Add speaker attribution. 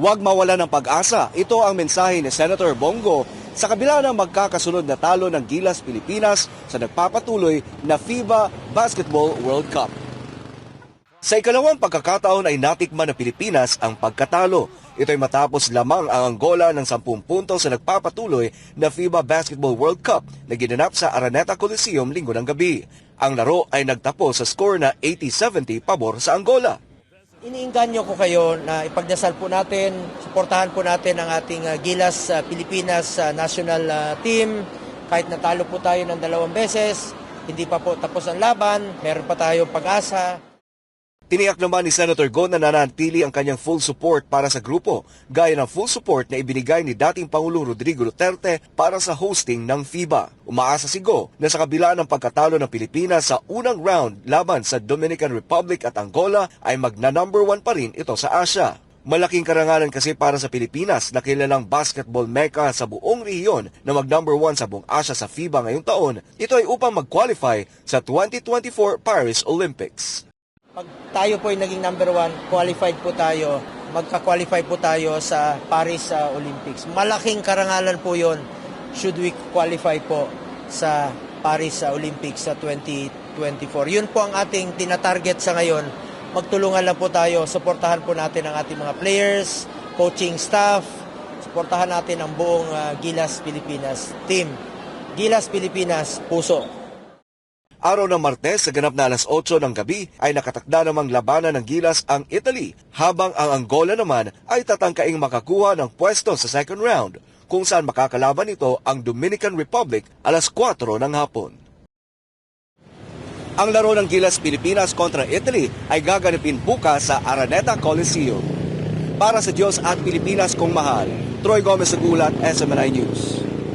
Speaker 1: Huwag mawala ng pag-asa. Ito ang mensahe ni Senator Bongo sa kabila ng magkakasunod na talo ng Gilas Pilipinas sa nagpapatuloy na FIBA Basketball World Cup. Sa ikalawang pagkakataon ay natikman ng Pilipinas ang pagkatalo. Ito ay matapos lamang ang Angola ng 10 puntos sa nagpapatuloy na FIBA Basketball World Cup na ginanap sa Araneta Coliseum linggo ng gabi. Ang laro ay nagtapos sa score na 80-70 pabor sa Angola.
Speaker 2: Iniinganyo ko kayo na ipagdasal po natin, suportahan po natin ang ating uh, Gilas uh, Pilipinas uh, national team. Kahit natalo po tayo ng dalawang beses, hindi pa po tapos ang laban, meron pa tayong pag-asa.
Speaker 1: Tiniyak naman ni Senator Go na nanatili ang kanyang full support para sa grupo, gaya ng full support na ibinigay ni dating Pangulong Rodrigo Duterte para sa hosting ng FIBA. Umaasa si Go na sa kabila ng pagkatalo ng Pilipinas sa unang round laban sa Dominican Republic at Angola ay magna number one pa rin ito sa Asia. Malaking karangalan kasi para sa Pilipinas na kilalang basketball mecca sa buong rehiyon na mag number one sa buong Asia sa FIBA ngayong taon. Ito ay upang mag-qualify sa 2024 Paris Olympics.
Speaker 2: Pag tayo po ay naging number one, qualified po tayo, magka-qualify po tayo sa Paris uh, Olympics. Malaking karangalan po yon should we qualify po sa Paris uh, Olympics sa 2024. Yun po ang ating tinatarget sa ngayon. Magtulungan lang po tayo, suportahan po natin ang ating mga players, coaching staff, suportahan natin ang buong uh, Gilas Pilipinas team. Gilas Pilipinas, puso.
Speaker 1: Araw ng Martes sa ganap na alas 8 ng gabi ay nakatakda namang labanan ng Gilas ang Italy habang ang Angola naman ay tatangkaing makakuha ng pwesto sa second round kung saan makakalaban ito ang Dominican Republic alas 4 ng hapon. Ang laro ng Gilas Pilipinas kontra Italy ay gaganapin bukas sa Araneta Coliseum. Para sa Diyos at Pilipinas kong mahal, Troy Gomez Agulat, SMNI News.